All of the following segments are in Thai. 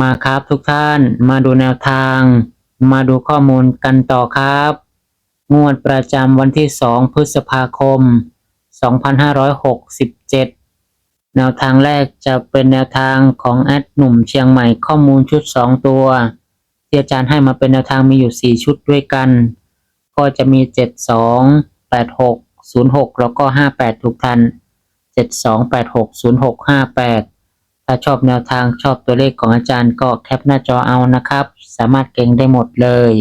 มาครับทุกท่านมาดูแนวทาง มาดูข้อมูลกันต่อครับ งวดประจำวันที่ 2 พฤษภาคม 2567 แนวทางแรกจะเป็นแนวทางของแอดหนุ่มเชียงใหม่ข้อมูลชุด 2 ตัว ที่อาจารย์ให้มาเป็นแนวทางมีอยู่ 4 ชุดด้วยกัน ก็จะมี 72 86 06 แล้วก็ 58 ทุกท่าน 72 86 06 58 ถ้าชอบแนวทางชอบตัวเลขของอาจารย์ก็แคปหน้าจอเอานะครับ สามารถเก่งได้หมดเลย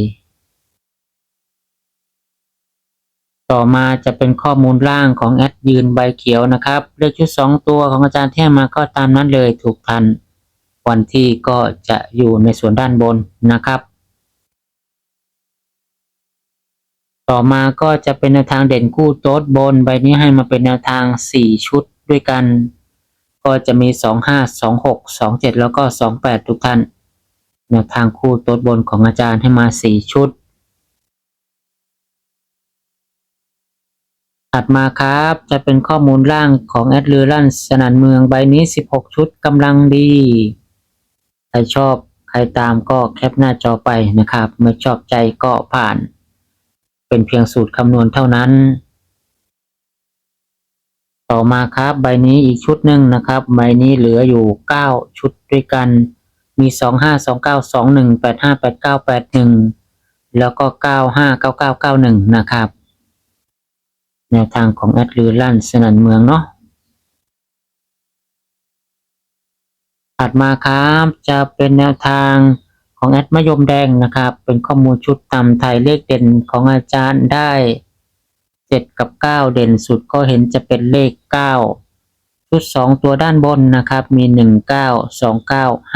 ต่อมาจะเป็นข้อมูลล่างของแอดยืนใบเขียวนะครับเลขชุดสองตัวของอาจารย์แท่มาก็ตามนั้นเลยถูกทัน วันที่ก็จะอยู่ในส่วนด้านบนนะครับ ต่อมาก็จะเป็นแนวทางเด่นคู่โต๊ดบนใบนี้ให้มาเป็นแนวทาง 4 ชุดด้วยกัน ก็จะมี 25 26 27 แล้วก็ 28 ทุกท่านแนวทางคู่โต๊ดบนของอาจารย์ให้มา 4 ชุด ถัดมาครับจะเป็นข้อมูลล่างของแอดลือลั่นสนันเมืองใบนี้ 16 ชุดกำลังดี ใครชอบใครตามก็แคปหน้าจอไปนะครับ ไม่ชอบใจก็ผ่าน เป็นเพียงสูตรคำนวณเท่านั้น ต่อมาครับใบนี้อีกชุดหนึ่งนะครับ ใบนี้เหลืออยู่ 9 ชุดด้วยกัน มี 25 29 21 85 89 81 แล้วก็ 95 99 91 นะครับ แนวทางของแอดลือลั่นสนันเมืองเนาะถัดมาครับจะเป็นแนวทางของแอดมะยมแดงนะครับ เป็นข้อมูลชุดตำไทยเลขเด่นของอาจารย์ได้ 7 กับ 9 เด่นสุดก็เห็นจะเป็นเลข 9 ชุด 2 ตัวด้านบนนะครับ มี 19 29 59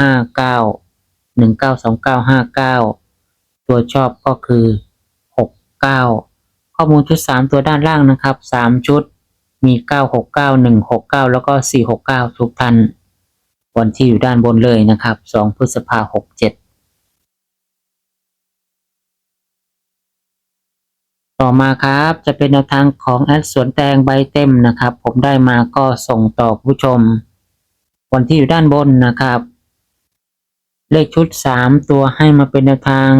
19 29 59 ตัวชอบก็คือ 69 ข้อมูลชุด 3 ตัวด้านล่างนะครับ 3 ชุดมี 969 169 แล้วก็ 469 ทุกท่านวันที่อยู่ด้านบนเลยนะครับ 2 พฤษภา67 ต่อมาครับจะเป็นแนวทางของแอดสวนแตงใบเต็มนะครับ ผมได้มาก็ส่งต่อผู้ชม วันที่อยู่ด้านบนนะครับ เลขชุด 3 ตัวให้มาเป็นแนวทาง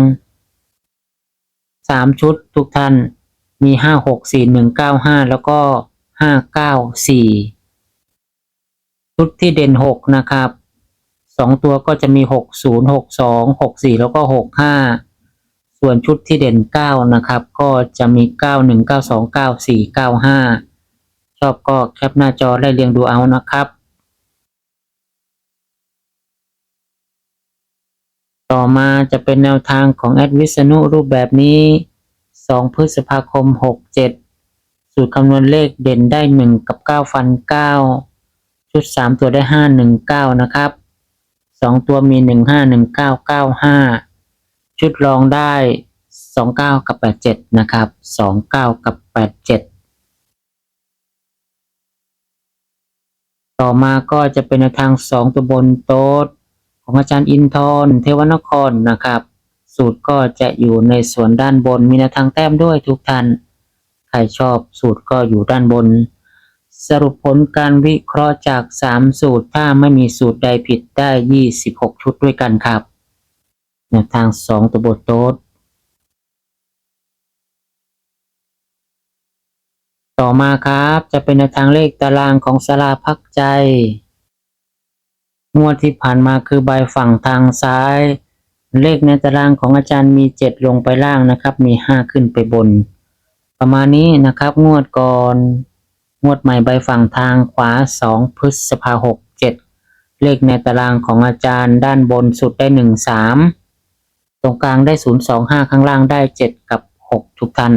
3 ชุดทุกท่านมี 5 6 4 1 9 5 แล้วก็ 5 9 4 ชุดที่เด่น 6 นะครับ 2 ตัวก็จะมี 6 0 6 2 6 4 แล้วก็ 6 5 ส่วนชุดที่เด่น 9 นะครับ ก็จะมี 9 1 9 2 9 4 9 5 ชอบก็แคปหน้าจอได้เรียงดูเอานะครับ ต่อมาจะเป็นแนวทางของแอดวิษณุรูปแบบนี้ 2 พฤษภาคม 67 สูตรคำนวณเลขเด่นได้ 1 กับ 9 ฟัน 9 ชุด 3 ตัวได้ 5 1 9 นะครับ 2 ตัวมี 1 5 1 9 9 5 ชุดรองได้ 29 กับ 87 นะครับ 29 กับ 87 ต่อมาก็จะเป็นแนทาง 2 ตัวบนโต๊ดของอาจารย์อินทร์เทวนครนะครับ สูตรก็จะอยู่ในส่วนด้านบนมีแนวทางแต้มด้วยทุกท่าน ใครชอบสูตรก็อยู่ด้านบน สรุปผลการวิเคราะห์จาก 3 สูตรถ้าไม่มีสูตรใดผิดได้ 26 ชุดด้วยกันครับ แนวทาง2ตัวบนโต๊ดต่อมาครับจะเป็นแนวทางเลขตารางของสลาพักใจ งวดที่ผ่านมาคือใบฝั่งทางซ้าย เลขในตารางของอาจารย์มี 7 ลงไปล่างนะครับ มี 5 ขึ้นไปบน ประมาณนี้นะครับ งวดก่อน งวดใหม่ใบฝั่งทางขวา 2 พฤษภาหกเจ็ดเลขในตารางของอาจารย์ด้านบนสุดได้ 1 3 ตรงกลางได้0 2 5ข้างล่างได้7กับ6ทุกท่าน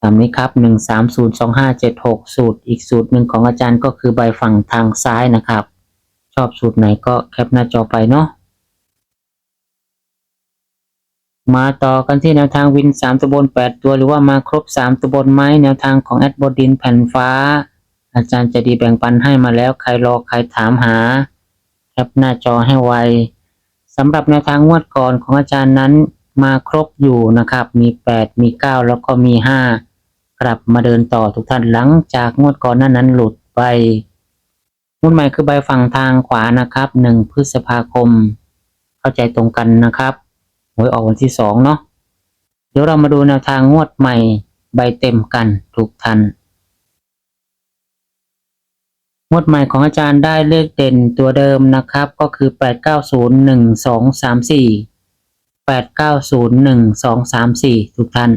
ตามนี้ครับหนึ่งสามศูนย์สองห้าเจ็ดหกสูตร อีกสูตรหนึ่งของอาจารย์ก็คือใบฝั่งทางซ้ายนะครับ ชอบสูตรไหนก็แคปหน้าจอไปเนาะมาต่อกันที่แนวทางวินสามตัวบนแปดตัวหรือว่ามาครบสามตัวบนไหมแนวทางของแอดบดินแผ่นฟ้า อาจารย์จะดีแบ่งปันให้มาแล้วใครรอใครถามหาแคปหน้าจอให้ไว สำหรับแนวทางงวดก่อนของอาจารย์นั้นมาครบอยู่นะครับ มี 8 มี 9 แล้วก็มี 5 กลับมาเดินต่อทุกท่านหลังจากงวดก่อนนั้นนั้นหลุดไปงวดใหม่คือใบฝั่งทางขวานะครับ 1 พฤษภาคม เข้าใจตรงกันนะครับหวยออกวันที่ 2 เนาะเดี๋ยวเรามาดูแนวทางงวดใหม่ใบเต็มกันทุกท่าน งวดใหม่ของอาจารย์ได้เลขเด่นตัวเดิมนะครับ ก็คือ 8 9 0 1 2 3 4 8 9 0 1 2 3 4 ทุกท่าน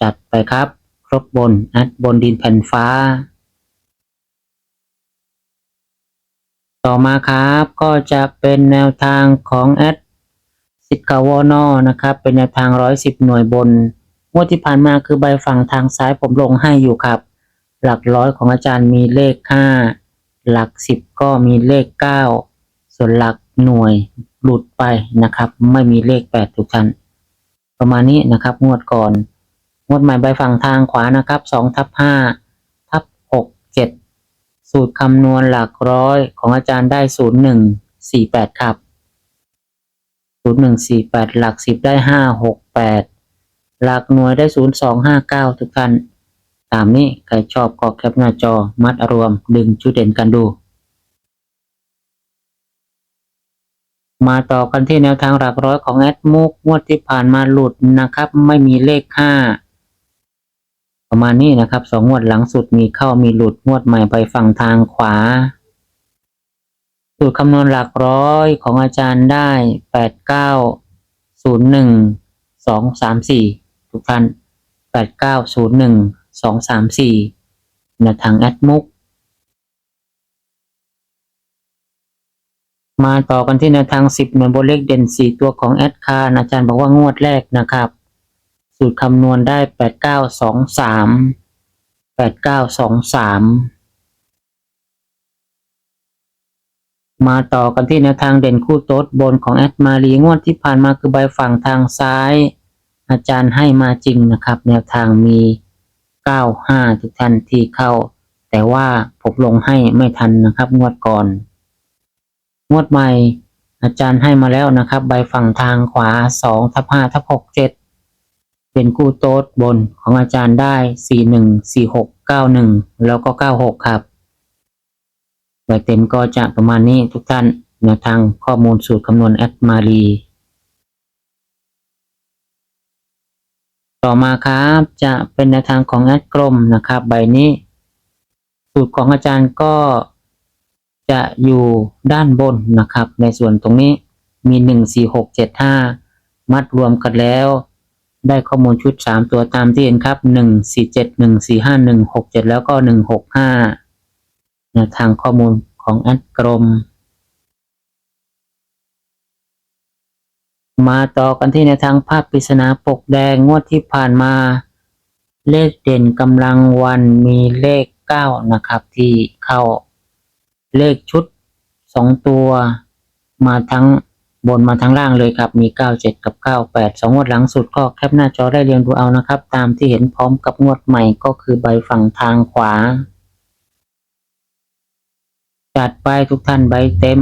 จัดไปครับ ครบบนแอดบนดินแผ่นฟ้า ต่อมาครับก็จะเป็นแนวทางของแอดสิทธิ์กาวอนอนะครับ เป็นแนวทาง 110 หน่วยบนงวดที่ผ่านมาคือใบฝั่งทางซ้ายผมลงให้อยู่ครับ หลักร้อยของอาจารย์มีเลข 5 หลัก10ก็มีเลข9ส่วนหลักหน่วยหลุดไปนะครับ ไม่มีเลข8ทุกท่านประมาณนี้นะครับ งวดก่อน งวดใหม่ใบฝั่งทางขวานะครับ2ทับ5ทับ6 7สูตรคำนวณหลักร้อยของอาจารย์ได้0148ครับ0148หนึ่งสี่แปดหลัก10ได้568หกแปดหลักหน่วยได้0259ทุกท่าน ตามนี้ใครชอบก็แคปหน้าจอมัดรวมดึงชุดเด่นกันดู มาต่อกันที่แนวทางหลักร้อยของแอดมุกงวดที่ผ่านมาหลุดนะครับ ไม่มีเลขห้าประมาณนี้นะครับสองงวดหลังสุดมีเข้ามีหลุดงวดใหม่ไปฝั่งทางขวาสูตรคำนวณหลักร้อยของอาจารย์ได้แปดเก้าศูนย์หนึ่งสองสามสี่ทุกท่านแปดเก้าศูนย์หนึ่งสองสามสี่นทางแอดมุกมาต่อกันที่แนวทางสิบหน่วยบนเลขเด่นสี่ตัวของแอดคาร์อาจารย์บอกว่างวดแรกนะครับ สูตรคำนวณได้แปดเก้าสองสามแปดเก้าสองสามมาต่อกันที่แนวทางเด่นคู่โต๊ดบนของแอดมารีงวดที่ผ่านมาคือใบฝั่งทางซ้าย อาจารย์ให้มาจริงนะครับ แนวทางมี เก้าห้าทุกท่านที่เข้า แต่ว่าผมลงให้ไม่ทันนะครับ งวดก่อน งวดใหม่อาจารย์ให้มาแล้วนะครับ ใบฝั่งทางขวาสองทับห้าทับหกเจ็ดเป็นคู่โต๊ดบนของอาจารย์ได้สี่หนึ่งสี่หกเก้าหนึ่งแล้วก็เก้าหกครับใบเต็มก็จะประมาณนี้ทุกท่านแนวทางข้อมูลสูตรคำนวณแอดมารี ต่อมาครับจะเป็นแนวทางของแอดกลมนะครับ ใบนี้ สูตรของอาจารย์ก็จะอยู่ด้านบนนะครับ ในส่วนตรงนี้มีหนึ่งสี่หกเจ็ดห้ามัดรวมกันแล้ว ได้ข้อมูลชุดสามตัวตามที่เห็นครับหนึ่งสี่เจ็ดหนึ่งสี่ห้าหนึ่งหกเจ็ดแล้วก็หนึ่งหกห้าแนวทางข้อมูลของแอดกรม มาต่อกันที่ในทางภาพปริศนาปกแดงงวดที่ผ่านมา เลขเด่นกำลังวันมีเลขเก้านะครับ ที่เข้าเลขชุดสองตัว มาทั้งบนมาทั้งล่างเลยครับ มี 97 กับ 98สองงวดหลังสุดก็แคปหน้าจอได้เรียงดูเอานะครับ ตามที่เห็นพร้อมกับงวดใหม่ก็คือใบฝั่งทางขวา จัดไปทุกท่านใบเต็ม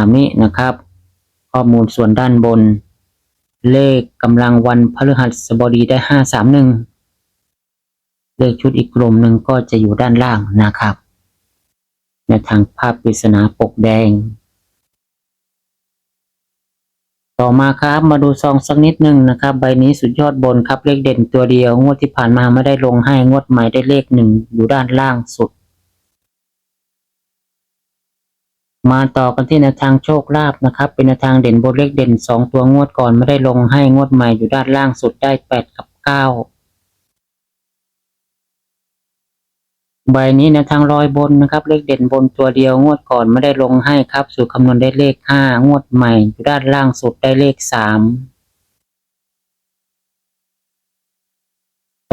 ามนี้นะครับ ข้อมูลส่วนด้านบน เลขกำลังวันพฤหัสบดีได้531เลขชุดอีกกลุ่มหนึ่งก็จะอยู่ด้านล่างนะครับในทางภาพปริศนาปกแดง ต่อมาครับมาดูซองสักนิดหนึ่งนะครับ ใบนี้สุดยอดบนครับเลขเด่นตัวเดียว งวดที่ผ่านมาไม่ได้ลงให้งวดใหม่ได้เลขหนึ่งอยู่ด้านล่างสุด มาต่อกันที่แนวทางโชคลาภนะครับ เป็นแนวทางเด่นบนเลขเด่นสองตัวงวดก่อนไม่ได้ลงให้งวดใหม่อยู่ด้านล่างสุดได้แปดกับเก้าใบนี้แนวทางลอยบนนะครับ เลขเด่นบนตัวเดียวงวดก่อนไม่ได้ลงให้ครับ สูตรคำนวณได้เลขห้างวดใหม่อยู่ด้านล่างสุดได้เลขสาม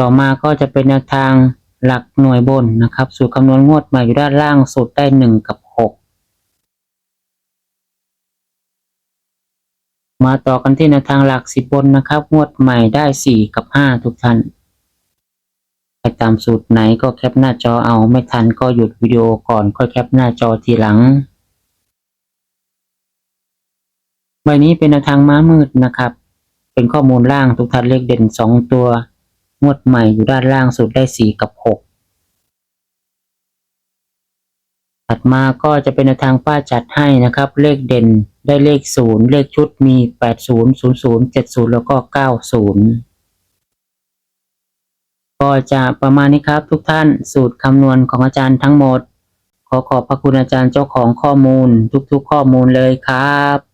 ต่อมาก็จะเป็นแนวทางหลักหน่วยบนนะครับ สูตรคำนวณงวดใหม่อยู่ด้านล่างสูตรได้หนึ่งกับหก มาต่อกันที่แนวทางหลักสิบบนนะครับ งวดใหม่ได้สี่กับห้าทุกท่านไปตามสูตรไหนก็แคปหน้าจอเอาไม่ทันก็หยุดวิดีโอก่อนค่อยแคปหน้าจอทีหลัง ใบนี้เป็นแนวทางม้ามืดนะครับ เป็นข้อมูลล่างทุกท่านเลขเด่นสองตัว งวดใหม่อยู่ด้านล่างสุดได้สี่กับหกถัดมาก็จะเป็นแนวทางป้าจัดให้นะครับ เลขเด่น ได้เลขศูนย์เลขชุดมีแปดศูนย์ศูนย์ศูนย์เจ็ดศูนย์แล้วก็เก้าศูนย์ก็จะประมาณนี้ครับทุกท่านสูตรคำนวณของอาจารย์ทั้งหมด ขอขอบพระคุณอาจารย์เจ้าของข้อมูลทุกๆข้อมูลเลยครับ